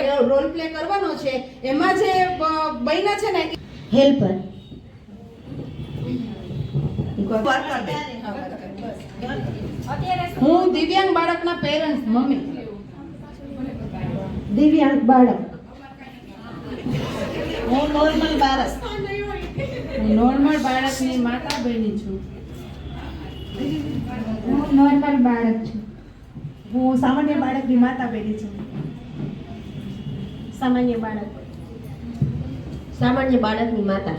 Role play કરવાનો છે એમાં જે બ- છે ને હેલ્પર. હું દિવ્યાંગ બાળકના પેરેન્ટ્સ મમ્મી. દિવ્યાંગ બાળક. હું નોર્મલ બાળક. હું નોર્મલ બાળકની માતા બની છું. હું નોર્મલ બાળક છું. હું સામાન્ય બાળકની માતા બેની છું. સામાન્ય બાળક સામાન્ય બાળકની માતા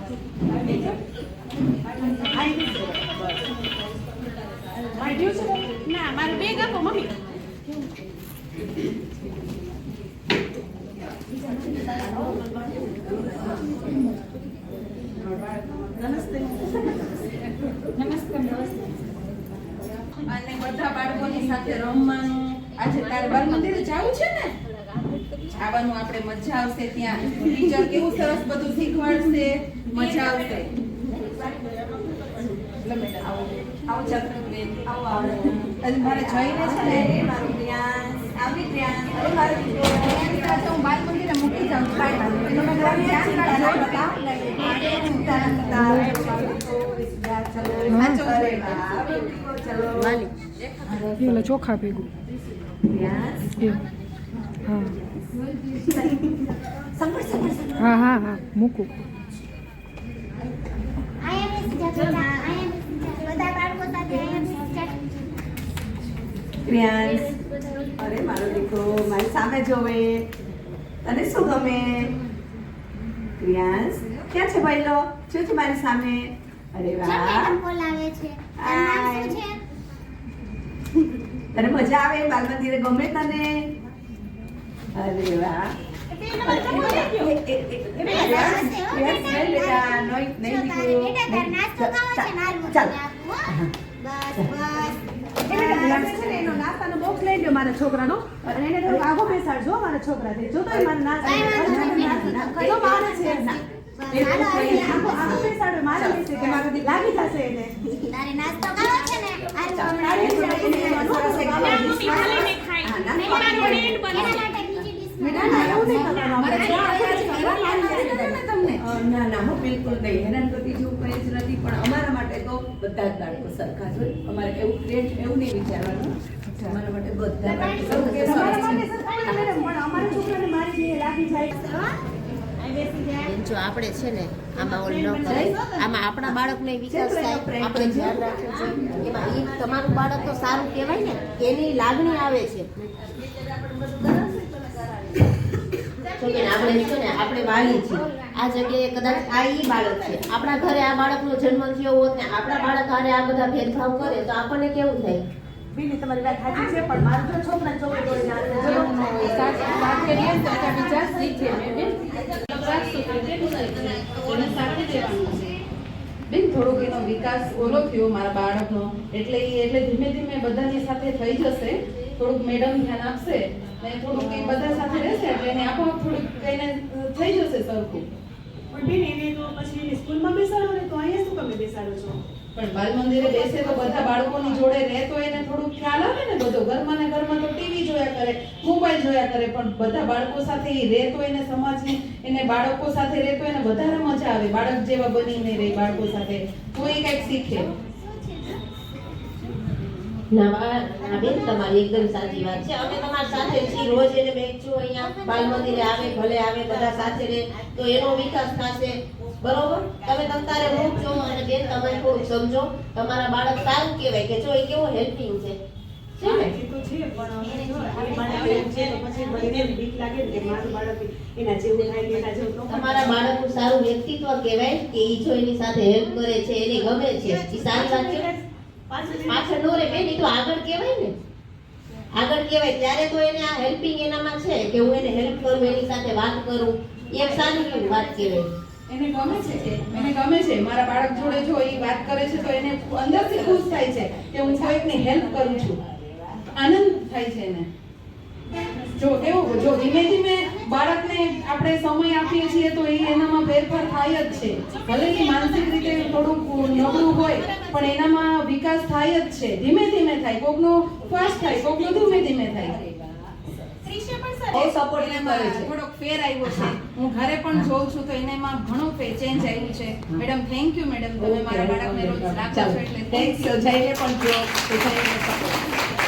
ના મારે બેગ આપો મમ્મી. અને બધા બાળકોની સાથે રમવાનું. આજે તારે બાળ મંદિરે જવું છે ને? આવવાનું આપણે મજા આવશે ત્યાં. ટીચર કેવું સરસ બધું શીખવાડશે. મજા આવશે. મેડમ આવો આવો છાત્રબેન આવો આવો આજે મારે જઈને છે ને મારું પ્રિયાંશ આવી પ્રિયાંશ અરે મારો દીકરો પ્રિયાંશ હું બાળ મંદિરે મૂકી જાઉં છું ચોખા ભેગું. હા. હા હા મૂકું. પ્રિયાંશ અરે મારો દીકરો મારી સામે જોવે તને શું ગમે પ્રિયાંશ ક્યાં છે ભાઈલો લો છે મારી સામે અરે વાહ તને મજા આવે બાલ મંદિરે ગમે તને અરે વાહ. ચાલ, મારા છોકરાનો. અને એને થોડું આગો બેસાડજો મારા છોકરાથી. જો તો મારા ના જો મારે છે લાગી જશે એને. તારે નાસ્તો કરવો છે ને? એને ના. ના. એના હું બિલકુલ નહીં. હેરાનગતિ જેવું કંઈ જ નથી. પણ અમારા માટે તો બધા જ બાળકો સરખા જ હોય. અમારે એવું ટ્રેન્ડ એવું નહીં વિચારવાનું. માટે બધા જ તમારા છે. માટે સરખાઈ ને મેડમ, પણ અમારા છોકરાને મારી જે લાગી જાય. અહીં બેસી જાય. જો આપણે છે ને આમાં ઓલ ન. કરાય આમાં આપણા બાળકને વિકાસ થાય આપણે ધ્યાન રાખવું જોઈએ. એમાં એ તમારું બાળક તો સારું કહેવાય ને એની લાગણી આવે છે. આપણે છે ને આપણે વાલી છીએ. આ જગ્યાએ કદાચ આ ઈ બાળક છે. આપણા ઘરે આ બાળકનો જન્મ થયો હોત ને આપણા બાળક હારે આ બધા ભેદભાવ કરે તો આપણને કેવું થાય? બીની તમારી વાત સાચી છે પણ મારું જો છોકરા છોકરી જોડે સાથે રહીએ તો ત્યાં વિચાર શીખે બેન. એને સાથે રહેવાનું છે. બેન થોડોક એનો વિકાસ ઓલો થયો મારા બાળકનો. એટલે એ એટલે ધીમે ધીમે બધાની સાથે થઈ જશે. થોડુંક મેડમ ધ્યાન આપશે ને થોડુંક એ બધા સાથે રહેશે એટલે એને આપોઆપ થોડુંક એને થઈ જશે સરખું. પણ બેન એને તો પછી એને સ્કૂલમાં બેસાડો ને તો અહીંયા શું તમે બેસાડો છો? પણ બાલ મંદિરે બેસે તો બધા બાળકોની જોડે રહે એને થોડું ખ્યાલ આવે ને બધો. ઘરમાં ને ઘરમાં તો ટીવી જોયા કરે મોબાઈલ જોયા કરે, પણ બધા બાળકો સાથે એ રહે એને સમાજની, એને બાળકો સાથે રહે એને વધારે મજા આવે. બાળક જેવા બનીને રહે બાળકો સાથે. તો કંઈક શીખે. ના બેન, તમારી એકદમ સાચી વાત છે. અમે તમારી સાથે છીએ રોજ એને બેસજો અહીંયા. બાલ મંદિરે આવે, ભલે આવે, બધા સાથે રહે. તો એનો વિકાસ થશે. બરોબર? તમે તમારે મૂકજો અને બેન તમે થોડું સમજો. તમારા બાળક સારું કહેવાય કે જો એ કેવો હેલ્પિંગ છે. એ. તમારા બાળકનું સારું વ્યક્તિત્વ કહેવાય કે ઈ જો એની સાથે હેલ્પ કરે છે એને ગમે છે. ઈ સારી વાત પાછળ નો રે બેન તો આગળ કહેવાય ને. આગળ કહેવાય ત્યારે તો એને આ હેલ્પિંગ એનામાં છે કે હું એને હેલ્પ કરું એની સાથે વાત કરું. એ સારી વાત કહેવાય. એને ગમે છે એને ગમે છે, મારા બાળક જોડે જો એ વાત કરે છે, તો એને અંદરથી ખુશ થાય છે કે હું કોઈકની હેલ્પ કરું છું. આનંદ થાય છે એને. જો કેવું જો ધીમે ધીમે બાળકને આપણે સમય આપીએ છીએ, તો એ એનામાં ફેરફાર થાય જ છે. ભલે કે માનસિક રીતે થોડુંક નબળું હોય, પણ એનામાં વિકાસ થાય જ છે. ધીમે ધીમે થાય. કોકનો ફાસ્ટ થાય, કોકનો ધીમે ધીમે થાય. બહુ સપોર્ટ કરે છે. થોડોક ફેર આવ્યો છે. હું. ઘરે પણ જોઉં છું તો એનામાં ઘણો ફેર ચેન્જ આવ્યું છે. Madam thank you madam. તમે મારા બાળકને રોજ રાખો છો એટલે થેન્ક્સ જઈને પણ જો support.